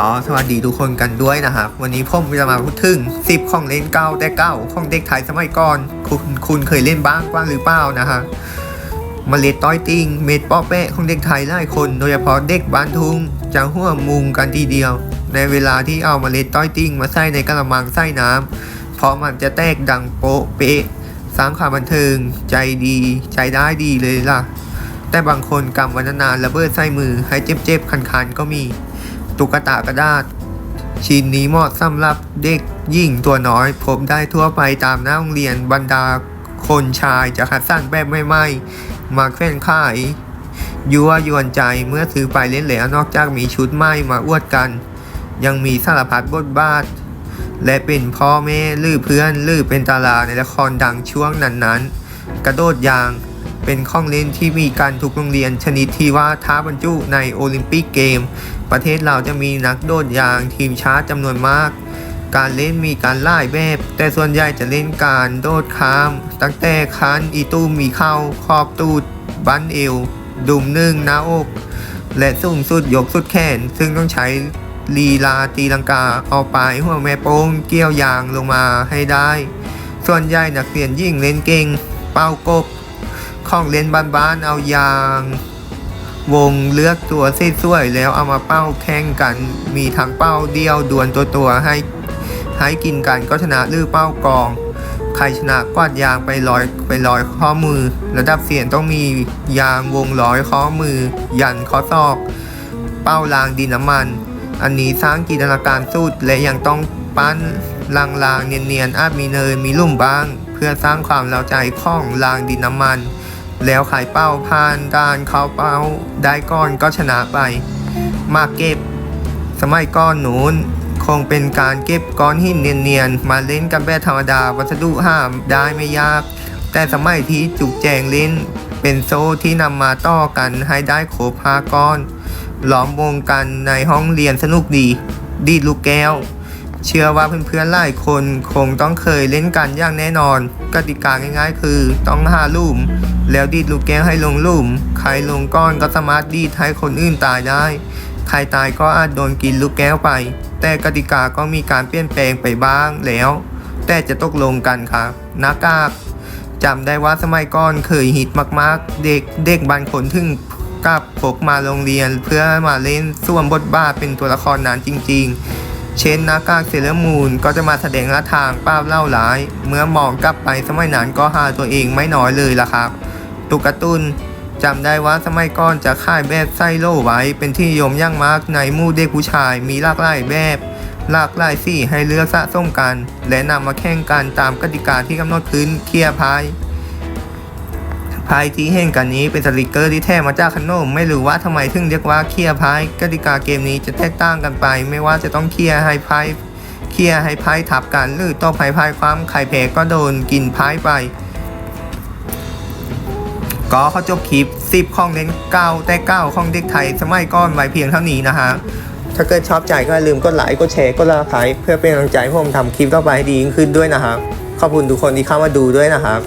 ก็สวัสดีทุกคนกันด้วยนะครับ วันนี้ผมจะมาพูดถึง 10 ของเล่นเก่าแต่เก่าของเด็กไทยสมัยก่อน คุณคุณเคยเล่นบ้างกว่างหรือเปล่านะฮะเมล็ดต้อยติงเม็ดป้อแปะของเด็กไทยหลายคน โดยเฉพาะเด็กบ้านทุ่งจะหัวมุงกันทีเดียว ในเวลาที่เอามเมล็ดต้อยติงมาใส่ในกระมังใส่น้ำเพราะมันจะแตกดังโป๊ะเป๊ะสร้างความบันเทิงใจดีใจได้ดีเลยล่ะ แต่บางคนกำวันนานระเบิดใส่มือให้เจ็บๆคันๆก็มี ตุ๊กตากระดาษ ชิ้นนี้เหมาะสำหรับเด็กหญิงตัวน้อย พบได้ทั่วไปตามหน้าโรงเรียนบรรดาคนชายจะคัดสั้นแบบไม่ไม่มาแขวนขายยั่วยวนใจเมื่อซื้อไปเล่นแล้วนอกจากมีชุดใหม่มาอวดกัน ยังมีสารพัดบทบาท และเป็นพ่อแม่หรือเพื่อนหรือเป็นตาราในละครดังช่วงนั้นๆ กระโดดยาง เป็นข้องเล่นที่มีการทุกโรงเรียนชนิดที่ว่าท้าบรรจุในโอลิมปิกเกม ประเทศเราจะมีนักโดดยางทีมชาจำนวนมาก การเล่นมีการไล่แบบ แต่ส่วนใหญ่จะเล่นการโดดข้าม ตั้งแต่คันอีตู้มีเข้าขอบตูดบันเอว ดุมนึ่งหน้าอก และสูงสุดยกสุดแขน ซึ่งต้องใช้ลีลาตีลังกาเอาปลายหัวแม่โป้งเกี่ยวยางลงมาให้ได้ ส่วนใหญ่นักเรียนยิ่งเล่นเก่ง เป้ากบ ของเล่นบ้านๆเอายาง วงเลือกตัวสวยๆแล้วเอามาเป้าแข่งกัน มีทั้งเป้าเดียวดวลตัวตัวๆให้ให้กินกันก็ชนะหรือเป้ากอง ใครชนะกวาดยางไปลอยไปลอยข้อมือ ระดับเสียงต้องมียางวงร้อยข้อมือ ยันข้อศอก เป้ารางดินน้ำมัน อันนี้สร้างจินตนาการสุดและยังต้องปั้นลางลางๆเนียนๆอาจมีเนินมีลุ่มบ้าง เพื่อสร้างความเล้าใจของรางดินน้ำมัน แล้วขายเป้าผ่านด่านเข้าเป้าได้ก้อนก็ชนะไป มาเก็บ สมัยก้อนหนูนคงเป็นการเก็บก้อนหินเนียนๆ มาเล่นกันแบบธรรมดาวัสดุห้ามได้ไม่ยาก แต่สมัยที่จุกแจงเล่น เป็นโซ่ที่นำมาต่อกันให้ได้ครบห้าก้อน ล้อมวงกันในห้องเรียนสนุกดี ดีดลูกแก้ว เชื่อว่าเพื่อนๆหลายคนคงต้องเคยเล่นกันอย่างแน่นอน กติกาง่ายๆ คือต้องหาลุ่ม แล้วดีดลูกแก้วให้ลงลุ่ม ใครลงก้อนก็สามารถดีดให้คนอื่นตายได้ ใครตายก็อาจโดนกินลูกแก้วไป แต่กติกาก็มีการเปลี่ยนแปลงไปบ้างแล้ว แต่จะตกลงกันครับหน้ากากจำได้ว่าสมัยก่อนเคยฮิตมากๆ เด็กเด็กบางคนถึงกับพกมาโรงเรียนเพื่อมาเล่นส่วนบทบาทเป็นตัวละครนั้นจริง ๆ เช่นนากากเซเลอร์มูนก็จะมาแสดงละทางป้าบเล่าร้าย เมื่อมองกลับไปสมัยนั้นก็หาตัวเองไม่น้อยเลยล่ะครับตุกตุนจำได้ว่าสมัยก่อนจะค่ายแบบไส้โล่ไว้ เป็นที่ยมย่างมากในมู่เด็กผู้ชายมีหลากหลายแบบหลากหลายสีให้เลือกสะสมกัน และนำมาแข่งกันตามกติกาที่กำหนดขึ้นเคลียร์พาย พายที่เห็นกันนี้เป็นสติกเกอร์ที่แท้มาจากขนม ไม่รู้ว่าทำไมถึงเรียกว่าเคลียร์พายกติกาเกมนี้จะแตกต่างกันไป ไม่ว่าจะต้องเคลียร์ให้พายเคลียร์ให้พายทับกัน หรือต่อพายพายความใครแพ้ก็โดนกินพายไป ก็เขาจบคลิป10ของเล่นเก่าแต่เก่าของเด็กไทย สมัยก่อนไว้เพียงเท่านี้นะฮะถ้าเกิดชอบใจก็ลืมกดไลค์กดแชร์กดติดตามเพื่อเป็นกำลังใจให้ผมทำคลิปต่อไปให้ดียิ่งขึ้นด้วยนะครับขอบคุณทุกคนที่เข้ามาดูด้วยนะครับ